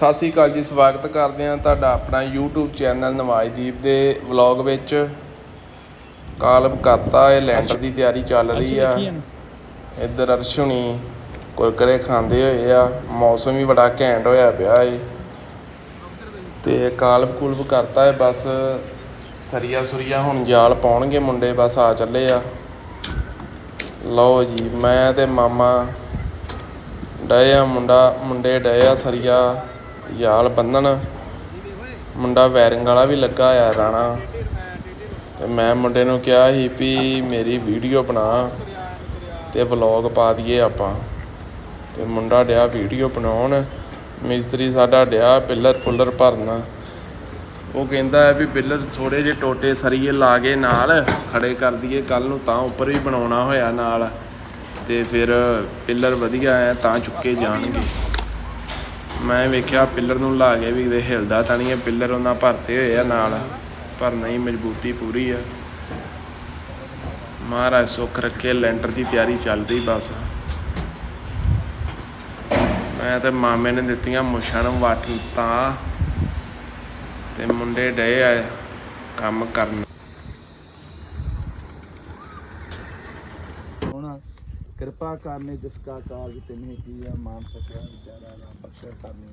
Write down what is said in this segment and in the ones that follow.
ਸਤਿ ਸ੍ਰੀ ਅਕਾਲ ਜੀ ਸਵਾਗਤ ਕਰਦੇ ਹਾਂ ਤੁਹਾਡਾ ਆਪਣਾ YouTube ਚੈਨਲ ਨਵਾਜ਼ਦੀਪ ਦੇ ਵਲੌਗ ਵਿੱਚ। ਕਾਲਬ ਕਰਤਾ ਇਹ ਲੈਂਟਰ ਦੀ ਤਿਆਰੀ ਚੱਲ ਰਹੀ ਆ। ਇੱਧਰ ਅਰਸ਼ੁਣੀ ਕੁਰਕਰੇ ਖਾਂਦੇ ਹੋਏ ਆ। ਮੌਸਮ ਵੀ ਬੜਾ ਘੈਂਟ ਹੋਇਆ ਪਿਆ ਏ। ਤੇ ਕਾਲਬ ਕੁਲਬ ਕਰਤਾ ਹੈ ਬਸ ਸਰੀਆ ਸੁਰੀਆ ਹੁਣ ਜਾਲ ਪਾਉਣਗੇ ਮੁੰਡੇ ਬਸ ਆ ਚੱਲੇ ਆ। ਲਓ ਜੀ ਮੈਂ ਤੇ ਮਾਮਾ ਡਏ ਆ ਮੁੰਡਾ ਮੁੰਡੇ ਡਏ ਆ ਸਰੀਆ। ਯਾਲ ਬੰਨਣ ਮੁੰਡਾ ਵੈਰਿੰਗ ਵਾਲਾ ਵੀ ਲੱਗਾ ਆ ਰਾਣਾ। ਤੇ ਮੈਂ ਮੁੰਡੇ ਨੂੰ ਕਿਹਾ ਸੀ ਵੀ ਮੇਰੀ ਵੀਡੀਓ ਬਣਾ ਤੇ ਵਲੌਗ ਪਾ ਦਈਏ ਆਪਾਂ। ਤੇ ਮੁੰਡਾ ਡਿਆ ਵੀਡੀਓ ਬਣਾਉਣ। ਮਿਸਤਰੀ ਸਾਡਾ ਡਿਆ ਪਿੱਲਰ ਫੁੱਲਰ ਭਰਨਾ। ਉਹ ਕਹਿੰਦਾ ਹੈ ਵੀ ਪਿੱਲਰ ਥੋੜੇ ਜਿਹੇ ਟੋਟੇ ਸਰੀਏ ਲਾ ਕੇ ਨਾਲ ਖੜੇ ਕਰ ਦਈਏ ਕੱਲ ਨੂੰ ਤਾਂ ਉੱਪਰ ਵੀ ਬਣਾਉਣਾ ਹੋਇਆ ਨਾਲ। ਤੇ ਫਿਰ ਪਿੱਲਰ ਵਧੀਆ ਹੈ ਤਾਂ ਚੁੱਕੇ ਜਾਣਗੇ। ਮੈਂ ਵੇਖਿਆ ਪਿੱਲਰ ਨੂੰ ਲਾ ਕੇ ਵੀ ਇਹ ਹਿਲਦਾ ਤਾਂ ਨਹੀਂ ਹੈ ਪਿੱਲਰ ਉਹਨਾਂ ਭਰਤੇ ਹੋਏ ਆ ਨਾਲ, ਪਰ ਨਹੀਂ, ਮਜ਼ਬੂਤੀ ਪੂਰੀ ਆ। ਮਹਾਰਾਜ ਸੁੱਖ ਰੱਖੇ, ਲੈਂਟਰ ਦੀ ਤਿਆਰੀ ਚੱਲ ਰਹੀ ਬਸ। ਮੈਂ ਤੇ ਮਾਮੇ ਨੇ ਦਿੱਤੀਆਂ ਮੁੱਛਾਂ ਨੂੰ ਵੱਟ, ਤਾਂ ਤੇ ਮੁੰਡੇ ਡਏ ਆ ਕੰਮ ਕਰਨ ਹੁਣ ਕਿਰਪਾ ਕਰਨੇ ਜਿਸ ਕਾ ਕਾਰਜ ਤਿਨਹਿ ਕੀਆ, ਮਾਨ ਸਕਿਆ, ਵਿਚਾਰਾ ਰਾਮ ਬਖਸ਼ਿਆ ਕਰਨੀ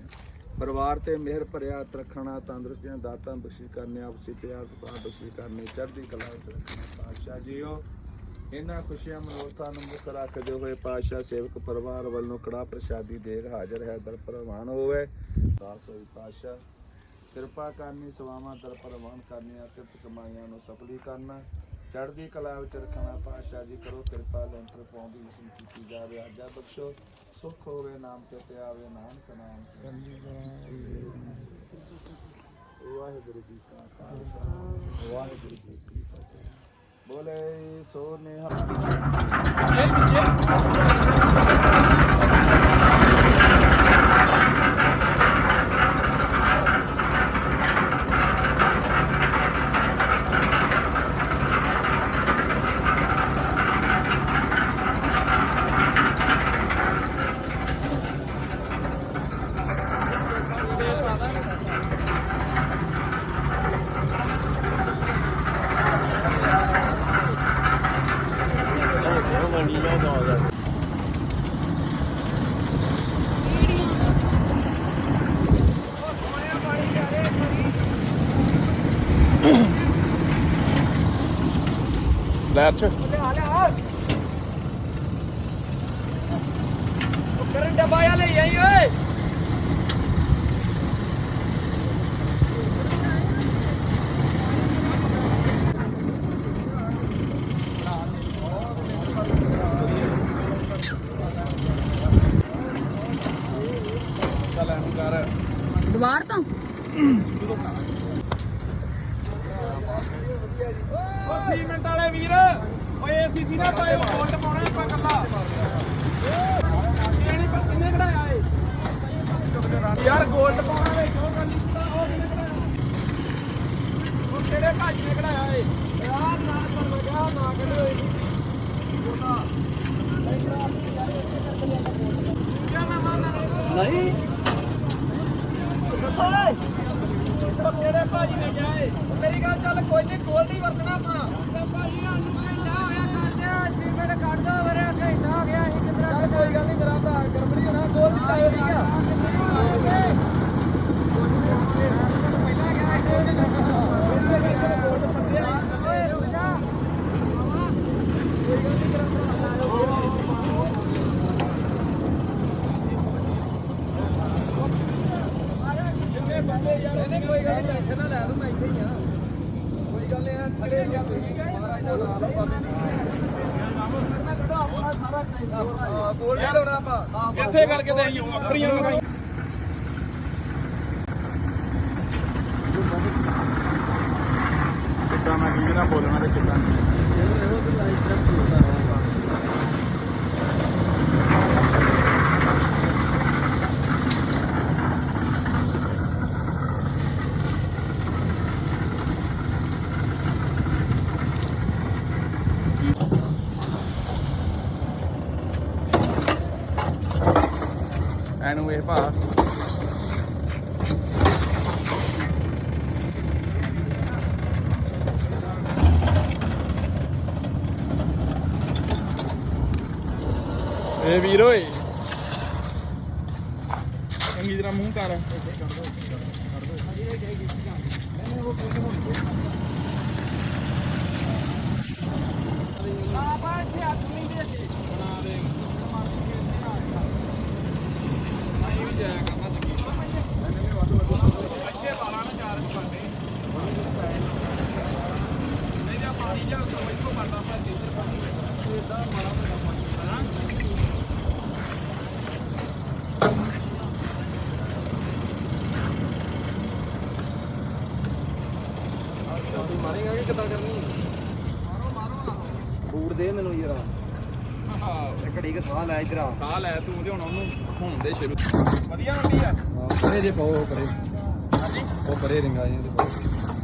ਪਰਿਵਾਰ ਤੇ ਮਿਹਰ ਭਰਿਆ, ਹੱਥ ਤੰਦਰੁਸਤੀਆਂ ਦਾਤਾਂ ਬਖਸ਼ੀ ਕਰਨੇ ਆਪਸੀ ਪਿਆਰ ਸੁਭਾਅ ਬਖਸ਼ੀ ਕਰਨੇ, ਚੜ੍ਹਦੀ ਕਲਾ ਵਿੱਚ ਰੱਖਣਾ, ਪਾਤਸ਼ਾਹ ਜੀਓ। ਇਹਨਾਂ ਖੁਸ਼ੀਆਂ ਮਨੋਰਥਾਂ ਨੂੰ ਮੁੱਖ ਰੱਖਦੇ ਹੋਏ ਪਾਤਸ਼ਾਹ ਸੇਵਕ ਪਰਿਵਾਰ ਵੱਲੋਂ ਕੜਾ ਪ੍ਰਸ਼ਾਦੀ ਦੇਗ ਹਾਜ਼ਰ ਹੈ, ਦਰ ਪ੍ਰਵਾਨ ਹੋਵੇ। ਦਾਸ ਹੋਈ ਪਾਤਸ਼ਾਹ, ਕਿਰਪਾ ਕਰਨੀ, ਸਵਾਵਾਂ ਦਰ ਪ੍ਰਵਾਨ ਕਰਨੀਆਂ, ਕਿਰਤ ਕਮਾਈਆਂ ਨੂੰ ਸਫਲੀ ਕਰਨਾ। ਚੜ੍ਹਦੀ ਕਲਾ ਵਿੱਚ ਰੱਖਣਾ, ਪਾਤਸ਼ਾਹ ਜੀ ਕਰੋ ਕਿਰਪਾ, ਲੈਂਟਰ ਪਾਉਂਦੀ ਇਸਨੂੰ ਕੀਤੀ ਜਾਵੇ ਆਜਾ ਬਖਸ਼ੋ, ਸੁਖ ਹੋਵੇ ਨਾਮ ਤੇ ਤੇ ਨਾਨਕ ਨਾਮ ਵਾਹਿਗੁਰੂ ਜੀ ਕਾ ਖਾਲਸਾ, ਵਾਹਿਗੁਰੂ ਜੀ ਕੀ ਫਤਿਹ। ਬੋਲੇ ਸੋ ਨਿਹਾਲ ਲੈ ਚ। ਕਰਨ ਡਬਾਇਆ ਲਈ ਆਈ ਓਏ ਦੁਆਰ ਤੋਂ ਓ ਸੀਮੈਂਟ ਵਾਲੇ ਵੀਰ ਓਏ ਏਸੀਸੀ ਨਾ ਪਾਇਓ ਗੋਲਡ ਪਾਉਣਾ ਆਪਾਂ ਕੱਲਾ ਨਹੀਂ ਪਰ ਕਿੰਨੇ ਕਢਾਇਆ ਏ ਯਾਰ ਗੋਲਡ ਪਾਉਣਾ ਵੇ ਕਿਉਂ ਗੱਲ ਉਹ ਕਿੰਨੇ ਕਢਾਇਆ? ਉਹ ਕਿਹੜੇ ਭਾਜੀ ਨੇ ਕਢਾਇਆ ਏ ਯਾਰ ਨਾ ਪਰ ਲਗਾ ਨਾ ਕਢੇ ਓਏ ਨਹੀਂ। ਉਹ ਕਿਹੜੇ ਭਾਜੀ ਨੇ ਕਿਹਾ ਏ ਮੇਰੀ ਗੱਲ ਚੱਲ ਕੋਈ ਨਹੀਂ ਗੋਲਡ ਹੀ ਵਰਤਣਾ ਆਪਾਂ। ਭਾਜੀ ਸਾਨੂੰ ਘੰਟਾ ਹੋਇਆ ਕਰਦੇ ਸੀਮੈਂਟ ਕੱਢ ਦੋ ਵੀਰੇ ਘੰਟਾ ਹੋ ਗਿਆ ਅਸੀਂ ਕਿਧਰ ਚੱਲ ਕੋਈ ਗੱਲ ਨਹੀਂ ਮੇਰਾ ਭਰਾ ਗਰਮ ਨਹੀਂ ਹੋਣਾ ਗੋਲਡ ਹੀ ਲਾਇਓ ਠੀਕ ਆ। ਨਹੀਂ ਕੋਈ ਗੱਲ ਨਹੀਂ ਟੈਨਸ਼ਨ ਨਾ ਲੈ ਤੂੰ ਮੈਂ ਇੱਥੇ ਹੀ ਆ। ਕੋਈ ਗੱਲ ਨਹੀਂ ਗਿਆ ਮਹਾਰਾਜ ਦਾ ਨਾਮ ਬੋਲ ਨਹੀਂ ਲਾਉਣਾ ਆਪਾਂ ਇਸੇ ਕਰਕੇ ਤੇ ਅਸੀਂ ਅੱਖਰੀਆਂ ਐਨੂੰ ਇਹ ਭਾ। ਏ ਵੀਰ ਓਏ। ਚੰਗੀ ਤਰ੍ਹਾਂ ਮੂੰਹ ਕਰ। ਕਰ ਦੋ ਕਰ ਦੋ ਮੈਂ ਉਹ ਮਾਰੇਗਾ ਕਿ ਕਿੱਦਾਂ ਕਰਨੀ ਫੂਡ ਦੇ ਮੈਨੂੰ ਯਾਰ। ਘੜੀ ਕੇ ਸਾਹ ਲੈ ਇਧਰ ਸਾਹ ਲੈ ਤੂੰ ਤੇ ਹੁਣ ਉਹਨੂੰ ਹੁੰਦੇ ਸ਼ੁਰੂ। ਵਧੀਆ ਹੁੰਦੀ ਆ। ਪਰੇ ਜੇ ਪਾਓ ਪਰੇ। ਹਾਂਜੀ। ਉਹ ਪਰੇ ਰਿੰਗਾ ਜੀ ਉਹਦੇ ਪਾਓ।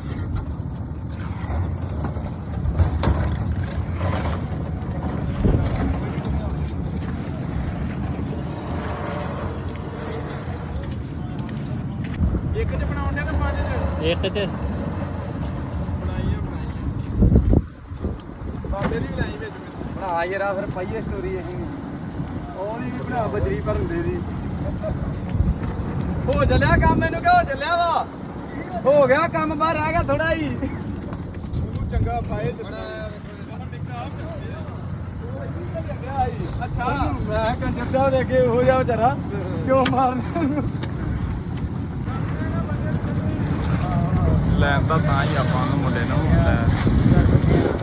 ਚ ਬਣਾਉਣ ਦੇ ਤੇ ਪੰਜ ਚ? ਇੱਕ ਚ। ਬਣਾਈ ਆ ਬਣਾਈ ਬਾਬੇ ਦੀ ਬਣਾਈ ਵਿੱਚ। ਬਣਾ ਯਾਰਾ ਫਿਰ ਪਾਈਏ ਸਟੋਰੀ ਅਸੀਂ। ਉਹ ਨਹੀਂ ਬਣਾ ਬਜਰੀ ਭਰਨ ਦੇ ਦੀ ਹੋ ਚੱਲਿਆ ਕੰਮ ਮੈਨੂੰ ਕਿ ਹੋ ਚੱਲਿਆ ਵਾ? ਹੋ ਗਿਆ ਕੰਮ ਬਾਹਰ ਰਹਿ ਗਿਆ ਥੋੜਾ ਹੀ। ਤੂੰ ਚੰਗਾ ਫਾਇ ਦਿੱਤਾ ਅੱਛਾ। ਮੈਂ ਕੰਜਰਦਾ ਦੇ ਕੇ ਹੋ ਜਾ ਵਿਚਾਰਾ ਕਿਉਂ ਮਾਰਨਾ? ਲੈਣ ਦਾ ਤਾਂ ਹੀ ਆਪਾਂ ਨੂੰ ਮੁੰਡੇ ਨੂੰ ਲੈ